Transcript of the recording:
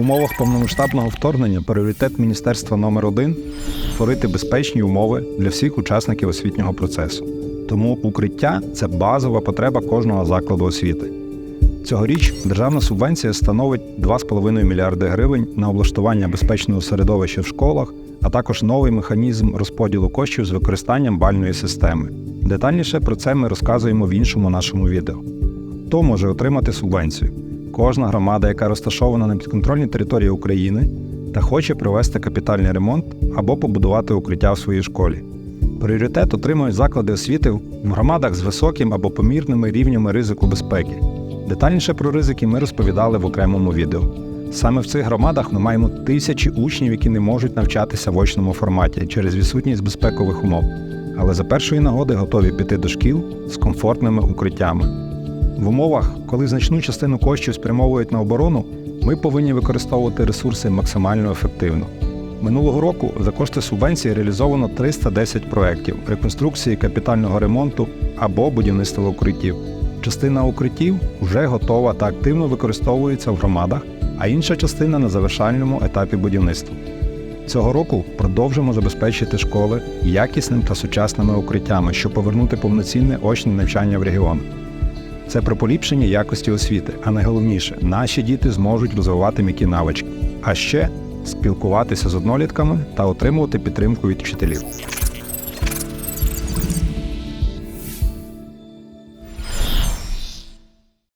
умовах повномасштабного вторгнення пріоритет міністерства номер один створити безпечні умови для всіх учасників освітнього процесу. Тому укриття це базова потреба кожного закладу освіти. Цьогоріч державна субвенція становить 2,5 мільярди гривень на облаштування безпечного середовища в школах, а також новий механізм розподілу коштів з використанням бальної системи. Детальніше про це ми розказуємо в іншому нашому відео. Хто може отримати субвенцію? Кожна громада, яка розташована на підконтрольній території України та хоче провести капітальний ремонт або побудувати укриття в своїй школі. Пріоритет отримують заклади освіти в громадах з високим або помірними рівнями ризику безпеки. Детальніше про ризики ми розповідали в окремому відео. Саме в цих громадах ми маємо тисячі учнів, які не можуть навчатися в очному форматі через відсутність безпекових умов, але за першої нагоди готові піти до шкіл з комфортними укриттями. В умовах, коли значну частину коштів спрямовують на оборону, ми повинні використовувати ресурси максимально ефективно. Минулого року за кошти субвенції реалізовано 310 проєктів реконструкції капітального ремонту або будівництва укриттів. Частина укриттів вже готова та активно використовується в громадах, а інша частина на завершальному етапі будівництва. Цього року продовжимо забезпечити школи якісним та сучасними укриттями, щоб повернути повноцінне очне навчання в регіонах. Це про поліпшення якості освіти, а найголовніше, наші діти зможуть розвивати м'які навички, а ще спілкуватися з однолітками та отримувати підтримку від вчителів.